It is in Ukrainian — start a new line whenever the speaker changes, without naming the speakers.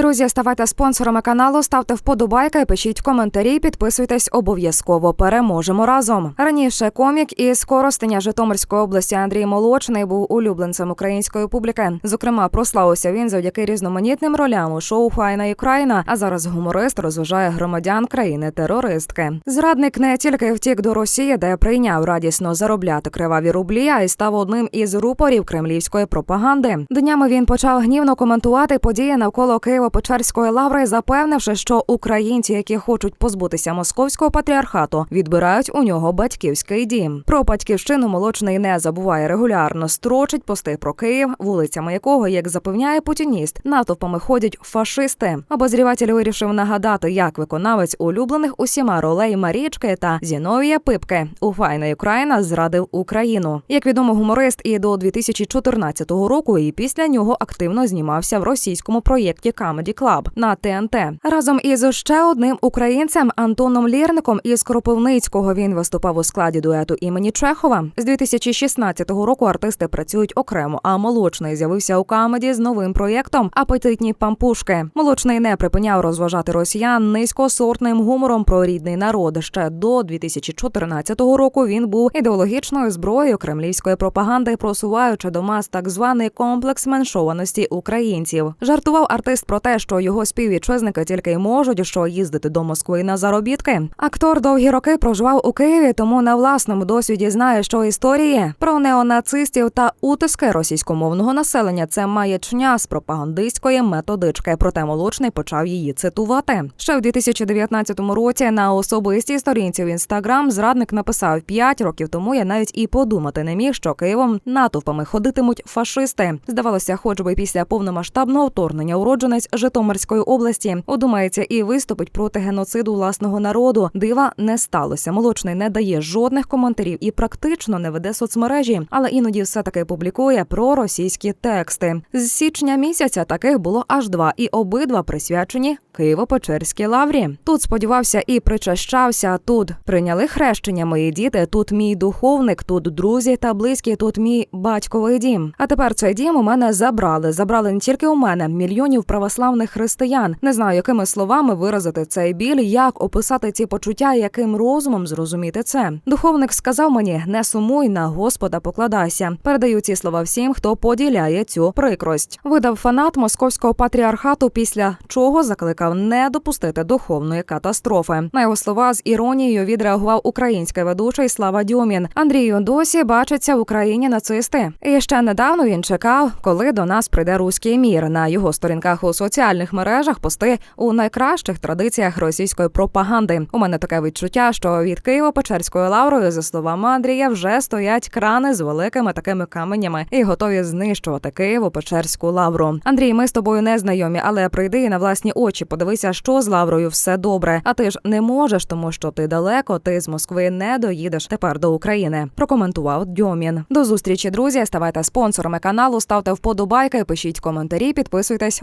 Друзі, ставайте спонсорами каналу, ставте вподобайки, пишіть коментарі, підписуйтесь обов'язково. Переможемо разом. Раніше комік із Коростеня Житомирської області Андрій Молочний був улюбленцем української публіки. Зокрема, прославився він завдяки різноманітним ролям у шоу Файна Україна. А зараз гуморист розважає громадян країни-терористки. Зрадник не тільки втік до Росії, де прийняв радісно заробляти криваві рублі, а й став одним із рупорів кремлівської пропаганди. Днями він почав гнівно коментувати події навколо Києво-Печерської лаври, запевнивши, що українці, які хочуть позбутися московського патріархату, відбирають у нього батьківський дім. Про батьківщину молочний не забуває регулярно, строчить пости про Київ, вулицями якого, як запевняє путініст, натовпами ходять фашисти. Обозріватель вирішив нагадати, як виконавець улюблених усіма ролей Марічки та Зіновія Пипки у Файна Україна зрадив Україну. Як відомо, гуморист і до 2014 року, і після нього активно знімався в російському проєкті Comedy Club на ТНТ. Разом із ще одним українцем Антоном Лєрником із Кропивницького він виступав у складі дуету імені Чехова. З 2016 року артисти працюють окремо. А молочний з'явився у камеді з новим проєктом Апетитні пампушки. Молочний не припиняв розважати росіян низькосортним гумором про рідний народ. Ще до 2014 року він був ідеологічною зброєю кремлівської пропаганди, просуваючи до мас так званий комплекс меншованості українців. Жартував артист про те, що його співвітчизники тільки й можуть що їздити до Москви на заробітки. Актор довгі роки проживав у Києві, тому на власному досвіді знає, що історії про неонацистів та утиски російськомовного населення це маячня з пропагандистської методички. Проте молочний почав її цитувати. Ще в 2019 році на особистій сторінці в інстаграм зрадник написав: п'ять років тому я навіть і подумати не міг, що Києвом натовпами ходитимуть фашисти. Здавалося, хоч би після повномасштабного вторгнення уродженець Житомирської області одумається і виступить проти геноциду власного народу. Дива не сталося. Молочний не дає жодних коментарів і практично не веде соцмережі, але іноді все таки публікує про російські тексти. З січня місяця таких було аж два, і обидва присвячені Києво-Печерській лаврі. Тут сподівався і причащався. Тут прийняли хрещення мої діти. Тут мій духовник, тут друзі та близькі. Тут мій батьковий дім. А тепер цей дім у мене забрали. Забрали не тільки у мене, мільйонів православних християн. Не знаю, якими словами виразити цей біль, як описати ці почуття, яким розумом зрозуміти це. Духовник сказав мені: не сумуй на Господа, покладайся. Передаю ці слова всім, хто поділяє цю прикрость. Видав фанат московського патріархату, після чого закликав не допустити духовної катастрофи. На його слова з іронією відреагував український ведучий Слава Дьомін. Андрію досі бачаться в Україні нацисти. І ще недавно він чекав, коли до нас прийде руський мір. На його сторінках у соціальних мережах пости у найкращих традиціях російської пропаганди. У мене таке відчуття, що від Києво-Печерської лаврою, за словами Андрія, вже стоять крани з великими такими каменями і готові знищувати Києво-Печерську лавру. Андрій, ми з тобою не знайомі, але прийди на власні очі, подивися, що з лаврою все добре. А ти ж не можеш, тому що ти далеко, ти з Москви не доїдеш тепер до України. Прокоментував Дьомін. До зустрічі, друзі. Ставайте спонсорами каналу, ставте вподобайки, пишіть коментарі, підписуйтесь.